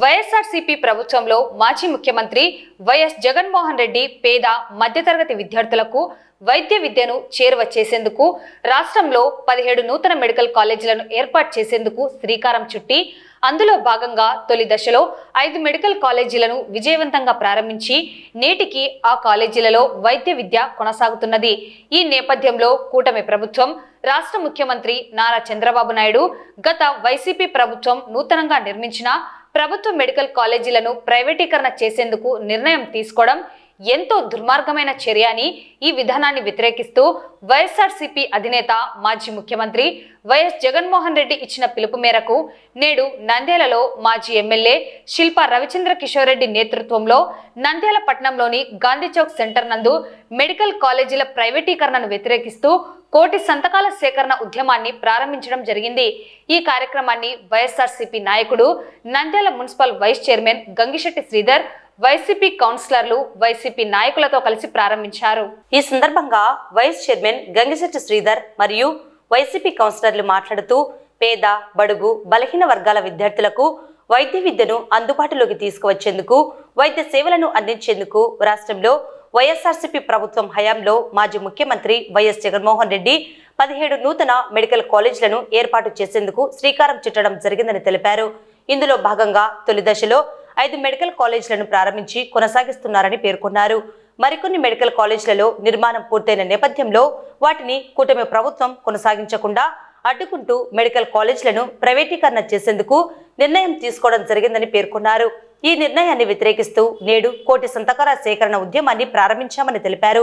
వైఎస్ఆర్సీపీ ప్రభుత్వంలో మాజీ ముఖ్యమంత్రి వైఎస్ జగన్మోహన్ రెడ్డి పేద మధ్యతరగతి విద్యార్థులకు వైద్య విద్యను చేరువ చేసేందుకు రాష్ట్రంలో పదిహేడు నూతన మెడికల్ కాలేజీలను ఏర్పాటు చేసేందుకు శ్రీకారం చుట్టి అందులో భాగంగా తొలి దశలో ఐదు మెడికల్ కాలేజీలను విజయవంతంగా ప్రారంభించి నేటికి ఆ కాలేజీలలో వైద్య విద్య కొనసాగుతున్నది. ఈ నేపథ్యంలో కూటమి ప్రభుత్వం రాష్ట్ర ముఖ్యమంత్రి నారా చంద్రబాబు నాయుడు గత వైసీపీ ప్రభుత్వం నూతనంగా నిర్మించిన ప్రభుత్వ మెడికల్ కాలేజీలను ప్రైవేటీకరణ చేసేందుకు నిర్ణయం తీసుకోవడం ఎంతో దుర్మార్గమైన చర్య అని ఈ విధానాన్ని వ్యతిరేకిస్తూ వైఎస్ఆర్సీపీ అధినేత మాజీ ముఖ్యమంత్రి వైఎస్ జగన్మోహన్ రెడ్డి ఇచ్చిన పిలుపు మేరకు నేడు నంద్యాలలో మాజీ ఎమ్మెల్యే శిల్పా రవిచంద్ర కిషోర్ రెడ్డి నేతృత్వంలో నంద్యాల పట్టణంలోని గాంధీ చౌక్ సెంటర్ నందు మెడికల్ కాలేజీల ప్రైవేటీకరణను వ్యతిరేకిస్తూ కోటి సంతకాల సేకరణ ఉద్యమాన్ని ప్రారంభించడం జరిగింది. ఈ కార్యక్రమాన్ని వైఎస్ఆర్సీపీ నాయకుడు Nandyal municipal vice chairman Gangisetty Sridhar YCP కౌన్సిలర్లు వైసీపీ నాయకులతో కలిసి ప్రారంభించారు. ఈ సందర్భంగా వైస్ చైర్మన్ గంగిశెట్టి శ్రీధర్ మరియు వైసీపీ కౌన్సిలర్లు మాట్లాడుతూ పేద బడుగు బలహీన వర్గాల విద్యార్థులకు వైద్య విద్యను అందుబాటులోకి తీసుకువచ్చేందుకు వైద్య సేవలను అందించేందుకు రాష్ట్రంలో వైఎస్ఆర్సీపీ ప్రభుత్వం హయాంలో మాజీ ముఖ్యమంత్రి వైఎస్ జగన్మోహన్ రెడ్డి పదిహేడు నూతన మెడికల్ కాలేజీలను ఏర్పాటు చేసేందుకు శ్రీకారం చుట్టడం జరిగిందని తెలిపారు. ఇందులో భాగంగా తొలి దశలో ఐదు మెడికల్ కాలేజీలను ప్రారంభించి కొనసాగిస్తున్నారని పేర్కొన్నారు. మరికొన్ని మెడికల్ కాలేజీలలో నిర్మాణం పూర్తయిన నేపథ్యంలో వాటిని కూటమి ప్రభుత్వం కొనసాగించకుండా అడ్డుకుంటూ మెడికల్ కాలేజీలను ప్రైవేటీకరణ చేసేందుకు నిర్ణయం తీసుకోవడం జరిగిందని పేర్కొన్నారు. ఈ నిర్ణయాన్ని వ్యతిరేకిస్తూ నేడు కోటి సంతకాల సేకరణ ఉద్యమాన్ని ప్రారంభించామని తెలిపారు.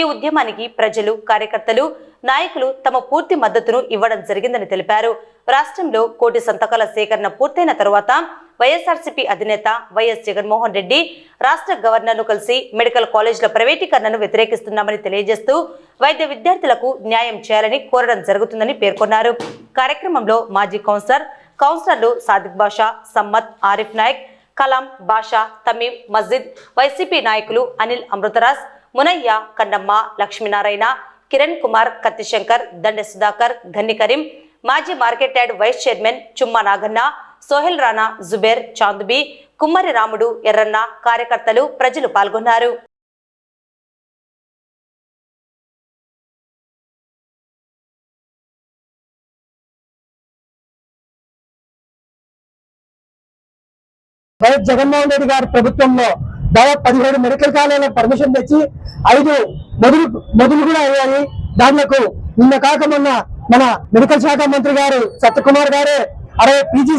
ఈ ఉద్యమానికి ప్రజలు కార్యకర్తలు నాయకులు తమ పూర్తి మద్దతును ఇవ్వడం జరిగిందని తెలిపారు. రాష్ట్రంలో కోటి సంతకాల సేకరణ పూర్తయిన తరువాత వైఎస్ఆర్సీపీ అధినేత వైఎస్ జగన్మోహన్ రెడ్డి రాష్ట్ర గవర్నర్ను కలిసి మెడికల్ కాలేజీల ప్రైవేటీకరణను వ్యతిరేకిస్తున్నామని తెలియజేస్తూ వైద్య విద్యార్థులకు న్యాయం చేయాలని కోరడం జరుగుతుందని పేర్కొన్నారు. కార్యక్రమంలో మాజీ కౌన్సిలర్ కౌన్సిలర్లు సాదిక్ బాషా సమ్మత్ ఆరిఫ్ నాయక్ కలాం బాషా తమీం మస్జిద్ వైసీపీ నాయకులు అనిల్ అమృతరాజ్ మునయ్య కన్నమ్మ లక్ష్మీనారాయణ కిరణ్ కుమార్ కత్తిశంకర్ దండ సుధాకర్ గన్ని కరీం మాజీ మార్కెట్ యార్డ్ వైస్ చైర్మన్ చుమ్మా నాగన్న సోహెల్ రాణా జుబేర్ చాందుబి కుమ్మరి రాముడు ఎర్రన్న కార్యకర్తలు ప్రజలు పాల్గొన్నారు. వైఎస్ జగన్మోహన్ రెడ్డి గారి ప్రభుత్వంలో దాదాపు పదిహేడు మెడికల్ కాలేజీలకు పర్మిషన్ తెచ్చి ఐదు మొదలు మొదలు కూడా అయ్యాయి. దాంట్లో నిన్న కాక మొన్న మన మెడికల్ శాఖ మంత్రి గారు సత్యకుమార్ గారే అరవై పీజీ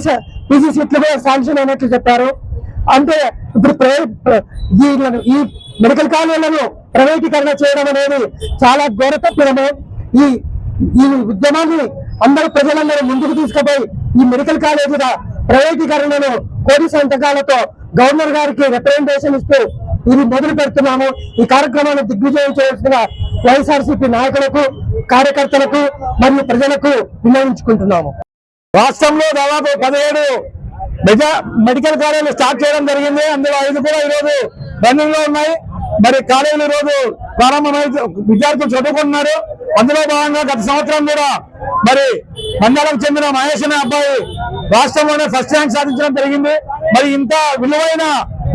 పీజీ సీట్లు కూడా శాంక్షన్ అయినట్లు చెప్పారు. అంటే ఇప్పుడు ప్రైవేట్ ఈ- ఈ మెడికల్ కాలేజీలను ప్రైవేటీకరణ చేయడం అనేది చాలా ఘోర తప్పిదము ఈ ఈ ఉద్యమాన్ని అందరూ ప్రజలందరూ ముందుకు తీసుకుపోయి ఈ మెడికల్ కాలేజీల ప్రైవేటీకరణను కోటి సంతకాలతో గవర్నర్ గారికి రిప్రజెంటేషన్ ఇస్తూ ఇది మొదలు పెడుతున్నాము. ఈ కార్యక్రమాన్ని దిగ్విజయం చేయాల్సిన వైఎస్ఆర్సీపీ నాయకులకు కార్యకర్తలకు మరియు ప్రజలకు వినియోగించుకుంటున్నాము రాష్ట్రంలో దాదాపు పదిహేడు మెజా మెడికల్ కాలేజీలు స్టార్ట్ చేయడం జరిగింది. అందులో ఐదు కూడా ఈరోజు రన్నింగ్లో ఉన్నాయి. మరి కాలేజీలు ఈ రోజు ప్రారంభమై విద్యార్థులు చదువుకుంటున్నారు. అందులో భాగంగా గత సంవత్సరం కూడా మరి మండలం చెందిన మహేష్ అనే అబ్బాయి రాష్ట్రంలోనే ఫస్ట్ ర్యాంక్ సాధించడం జరిగింది. మరి ఇంత విలువైన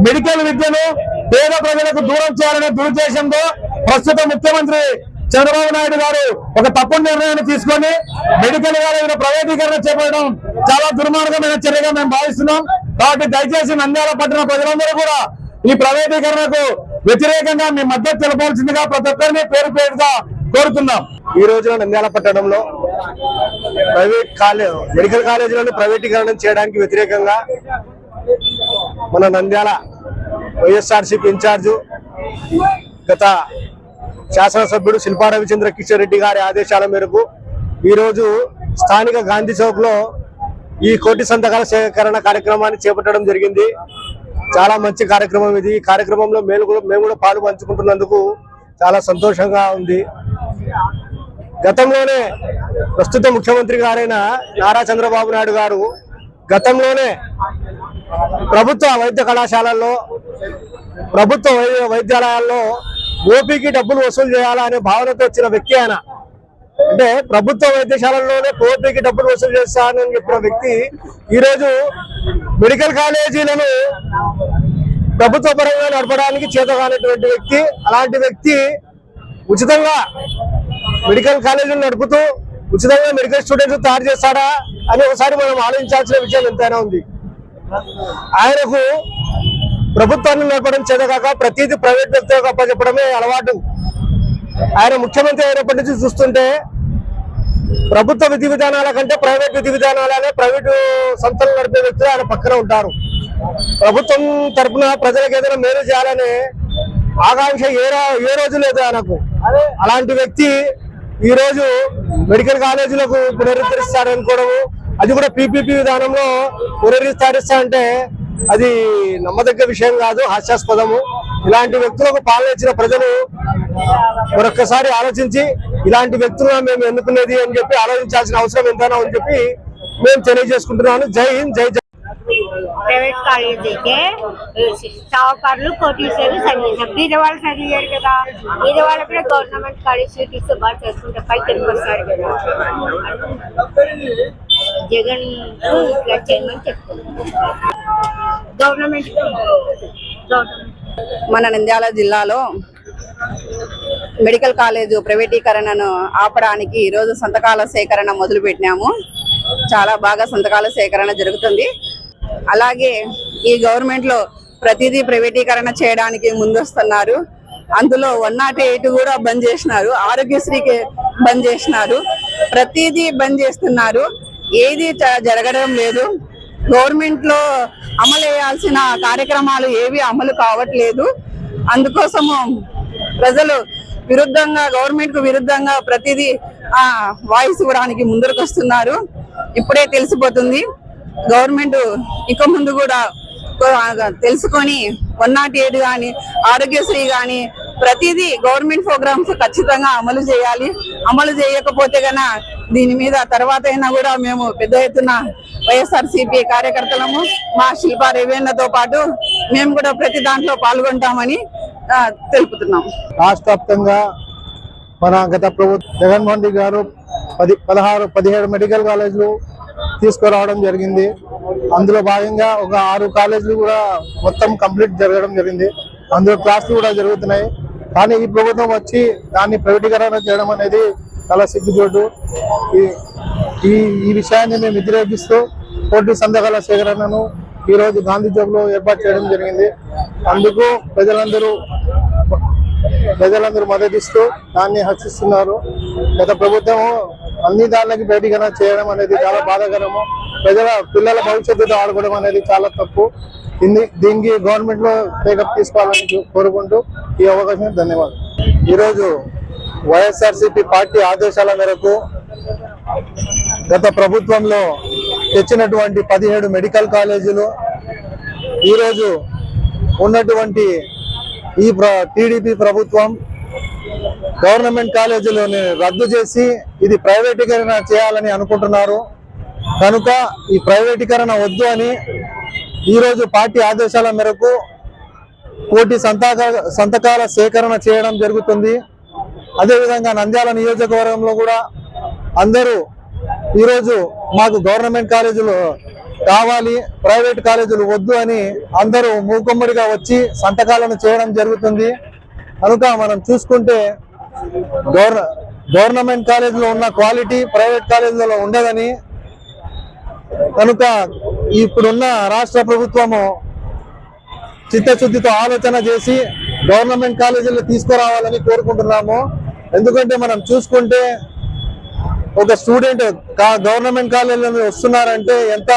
మెడికల్ విద్యను పేద ప్రజలకు దూరం చేయాలనే దురుద్దేశంతో ప్రస్తుత ముఖ్యమంత్రి చంద్రబాబు నాయుడు గారు ఒక తప్పుడు నిర్ణయాన్ని తీసుకొని మెడికల్ కాలేజీల ప్రైవేటీకరణ చేపట్టడం చాలా దుర్మార్గమైన చర్యగా మేము భావిస్తున్నాం. కాబట్టి దయచేసి నంద్యాల పట్టణ ప్రజలందరూ కూడా ఈ ప్రైవేటీకరణకు వ్యతిరేకంగా మీ మద్దతు తెలపాల్సిందిగా ప్రతి ఒక్కరిని పేరు పేరుగా కోరుతున్నాం. ఈ రోజున నంద్యాల పట్టణంలో ప్రైవేట్ కాలేజ్ మెడికల్ కాలేజీలను ప్రైవేటీకరణ చేయడానికి వ్యతిరేకంగా మన నంద్యాల వైఎస్ఆర్సీపీ ఇన్ఛార్జు గత శాసనసభ్యుడు శిల్పా రవిచంద్ర కిషన్ రెడ్డి గారి ఆదేశాల మేరకు ఈరోజు స్థానిక గాంధీ చౌక్లో ఈ కోటి సంతకాల సేకరణ కార్యక్రమాన్ని చేపట్టడం జరిగింది. చాలా మంచి కార్యక్రమం ఇది. ఈ కార్యక్రమంలో మేము కూడా మేము కూడా పాలు పంచుకుంటున్నందుకు చాలా సంతోషంగా ఉంది. గతంలోనే ప్రస్తుత ముఖ్యమంత్రి గారైన నారా చంద్రబాబు నాయుడు గారు గతంలోనే ప్రభుత్వ వైద్య కళాశాలల్లో ప్రభుత్వ వైద్యాలయాల్లో ఓపీకి డబ్బులు వసూలు చేయాలా అనే భావనతో వచ్చిన వ్యక్తి ఆయన. అంటే ప్రభుత్వ వైద్యశాలల్లోనే ఓపీకి డబ్బులు వసూలు చేస్తానని చెప్పిన వ్యక్తి ఈ రోజు మెడికల్ కాలేజీలను ప్రభుత్వ పరంగా నడపడానికి చేతగానటువంటి వ్యక్తి. అలాంటి వ్యక్తి ఉచితంగా మెడికల్ కాలేజీలు నడుపుతూ ఉచితంగా మెడికల్ స్టూడెంట్స్ తయారు చేస్తాడా అని ఒకసారి మనం ఆలోచించాల్సిన విషయం ఎంతైనా ఉంది. ఆయనకు ప్రభుత్వాన్ని నడపడం చేతగాక ప్రతిదీ ప్రైవేట్ వ్యక్తులకు అప్పచెప్పడమే అలవాటు. ఆయన ముఖ్యమంత్రి అయినప్పటి నుంచి చూస్తుంటే ప్రభుత్వ విధి విధానాల కంటే ప్రైవేట్ విధి విధానాలనే ప్రైవేటు సంస్థలు నడిపే వ్యక్తులు ఆయన పక్కన ఉంటారు. ప్రభుత్వం తరపున ప్రజలకు ఏదైనా మేలు చేయాలనే ఆకాంక్ష ఏ ఏ రోజు లేదు ఆయనకు. అలాంటి వ్యక్తి ఈ రోజు మెడికల్ కాలేజీలకు పునరుద్ధరిస్తారనుకోవడము అది కూడా పీపీపీ విధానంలో పునరుద్ధరిస్తా అంటే అది నమ్మదగ్గ విషయం కాదు హాస్యాస్పదము. ఇలాంటి వ్యక్తులకు పాలన ప్రజలు మరొక్కసారి ఆలోచించి ఇలాంటి వ్యక్తులను మేము ఎన్నుకునేది అని చెప్పి ఆలోచించాల్సిన అవసరం ఎంతైనా అని చెప్పి మేము తెలియజేసుకుంటున్నాను. జై హింద్ జై జై ప్రైవేట్ కాలేజ్ అయితే షావుకారులు కోటీశ్వరులు చదివేసాం బీద వాళ్ళు చదివారు కదా. బీద వాళ్ళు కూడా గవర్నమెంట్ కాలేజ్ సీట్స్ బాగా చేసుకుంటే పైకి ఎందుకు వస్తారు కదా. జగన్ ఇట్లా చేయమని చెప్తున్నాను గవర్నమెంట్ గవర్నమెంట్ మన నంద్యాల జిల్లాలో మెడికల్ కాలేజు ప్రైవేటీకరణను ఆపడానికి ఈరోజు సంతకాల సేకరణ మొదలుపెట్టినాము. చాలా బాగా సంతకాల సేకరణ జరుగుతుంది. అలాగే ఈ గవర్నమెంట్లో ప్రతిదీ ప్రైవేటీకరణ చేయడానికి ముందొస్తున్నారు. అందులో వన్ నాట్ ఎయిట్ కూడా బంద్ చేసినారు. ఆరోగ్యశ్రీకి బంద్ చేసినారు. ప్రతిదీ బంద్ చేస్తున్నారు. ఏది జ- జరగడం లేదు. గవర్నమెంట్లో అమలు చేయాల్సిన కార్యక్రమాలు ఏవి అమలు కావట్లేదు. అందుకోసము ప్రజలు విరుద్ధంగా గవర్నమెంట్కు విరుద్ధంగా ప్రతిదీ ఆ వాయిస్ ఇవ్వడానికి ముందరకు వస్తున్నారు ఇప్పుడే తెలిసిపోతుంది. గవర్నమెంట్ ఇక ముందు కూడా తెలుసుకొని వన్ నాట్ ఎయిట్ కానీ ఆరోగ్యశ్రీ కానీ ప్రతిదీ గవర్నమెంట్ ప్రోగ్రామ్స్ ఖచ్చితంగా అమలు చేయాలి. అమలు చేయకపోతే గన దీని మీద తర్వాత అయినా కూడా మేము పెద్ద ఎత్తున వైఎస్ఆర్ కార్యకర్తలము మా శిల్ప రేవేణతో పాటు మేము కూడా ప్రతి దాంట్లో పాల్గొంటామని తెలుపుతున్నాం. రాష్ట్ర వ్యాప్తంగా మన గత ప్రభుత్వం జగన్మోహన్ రెడ్డి గారు పది పదహారు పదిహేడు మెడికల్ కాలేజీలు తీసుకురావడం జరిగింది. అందులో భాగంగా ఒక ఆరు కాలేజీలు కూడా మొత్తం కంప్లీట్ జరగడం జరిగింది. అందులో క్లాసులు కూడా జరుగుతున్నాయి. కానీ ఈ ప్రభుత్వం వచ్చి దాన్ని ప్రైవేటీకరణ చేయడం అనేది చాలా సిగ్గుచోటు. ఈ- ఈ ఈ విషయాన్ని మేము వ్యతిరేకిస్తూ కోటి సంతకాల సేకరణను ఈరోజు గాంధీ చౌక్లో ఏర్పాటు చేయడం జరిగింది. అందుకు ప్రజలందరూ ప్రజలందరూ మద్దతిస్తూ దాన్ని హర్షిస్తున్నారు. గత ప్రభుత్వం అన్ని దానికి బయటికైనా చేయడం అనేది చాలా బాధాకరము. ప్రజల పిల్లల భవిష్యత్తుతో ఆడుకోవడం అనేది చాలా తప్పు. దీనికి గవర్నమెంట్లో టేకప్ తీసుకోవాలని కోరుకుంటూ ఈ అవకాశం ధన్యవాదాలు. ఈరోజు వైఎస్ఆర్సీపీ పార్టీ ఆదేశాల మేరకు గత ప్రభుత్వంలో తెచ్చినటువంటి పదిహేడు మెడికల్ కాలేజీలు ఈరోజు ఉన్నటువంటి ఈ టీడీపీ ప్రభుత్వం గవర్నమెంట్ కాలేజీలోని రద్దు చేసి ఇది ప్రైవేటీకరణ చేయాలని అనుకుంటున్నారు. కనుక ఈ ప్రైవేటీకరణ వద్దు అని ఈరోజు పార్టీ ఆదేశాల మేరకు కోటి సంతక సంతకాల సేకరణ చేయడం జరుగుతుంది. అదేవిధంగా నంద్యాల నియోజకవర్గంలో కూడా అందరూ ఈరోజు మాకు గవర్నమెంట్ కాలేజీలు కావాలి ప్రైవేట్ కాలేజీలు వద్దు అని అందరూ మూకుమ్మడిగా వచ్చి సంతకాలను చేయడం జరుగుతుంది. కనుక మనం చూసుకుంటే గవర్నమెంట్ కాలేజీలో ఉన్న క్వాలిటీ ప్రైవేట్ కాలేజీలలో ఉండదని కనుక ఇప్పుడున్న రాష్ట్ర ప్రభుత్వము చిత్తశుద్ధితో ఆలోచన చేసి గవర్నమెంట్ కాలేజీలో తీసుకురావాలని కోరుకుంటున్నాము. ఎందుకంటే మనం చూసుకుంటే ఒక స్టూడెంట్ గవర్నమెంట్ కాలేజీలో వస్తున్నారంటే ఎంత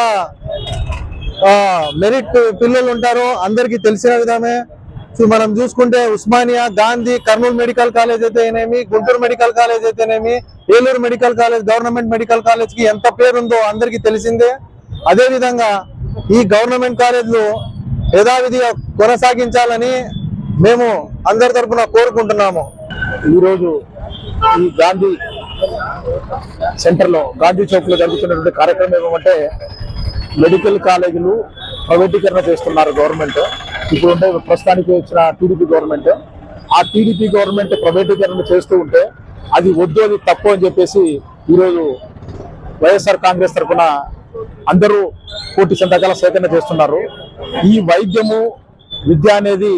మెరిట్ పిల్లలు ఉంటారో అందరికీ తెలిసిన విధమే. సో మనం చూసుకుంటే ఉస్మానియా గాంధీ కర్నూలు మెడికల్ కాలేజ్ అయితేనేమి గుంటూరు మెడికల్ కాలేజ్ అయితేనేమి Eluru medical college government medical కాలేజ్కి ఎంత పేరుందో అందరికీ తెలిసిందే. అదే విధంగా ఈ గవర్నమెంట్ కాలేజీలు యథావిధిగా కొనసాగించాలని మేము అందరి తరపున కోరుకుంటున్నాము. ఈరోజు ఈ గాంధీ సెంటర్లో గాంధీ చౌక్లో జరుగుతున్నటువంటి కార్యక్రమం ఏమంటే మెడికల్ కాలేజీలు ప్రైవేటీకరణ చేస్తున్నారు గవర్నమెంట్. ఇప్పుడు ఉండే ప్రస్తుతానికి వచ్చిన టీడీపీ గవర్నమెంట్. ఆ టీడీపీ గవర్నమెంట్ ప్రైవేటీకరణ చేస్తూ ఉంటే అది వద్దు అది తప్పు అని చెప్పేసి ఈరోజు వైఎస్ఆర్ కాంగ్రెస్ తరఫున అందరూ కోటి సంతకాల సేకరణ చేస్తున్నారు. ఈ వైద్యము విద్య అనేది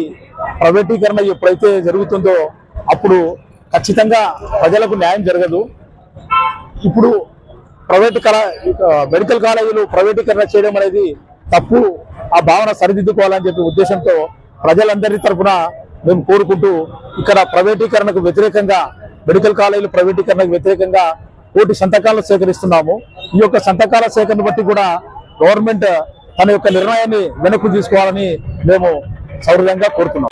ప్రైవేటీకరణ ఎప్పుడైతే జరుగుతుందో అప్పుడు ఖచ్చితంగా ప్రజలకు న్యాయం జరగదు. ఇప్పుడు ప్రైవేట్ కళా మెడికల్ కాలేజీలు ప్రైవేటీకరణ చేయడం అనేది తప్పు. ఆ భావన సరిదిద్దుకోవాలని చెప్పి ఉద్దేశంతో ప్రజలందరి తరఫున మేము కోరుకుంటూ ఇక్కడ ప్రైవేటీకరణకు వ్యతిరేకంగా మెడికల్ కాలేజీలు ప్రైవేటీకరణకు వ్యతిరేకంగా కోటి సంతకాలు సేకరిస్తున్నాము. ఈ యొక్క సంతకాల సేకరణ బట్టి కూడా గవర్నమెంట్ తన యొక్క నిర్ణయాన్ని వెనక్కు తీసుకోవాలని మేము సౌర్యంగా కోరుతున్నాం.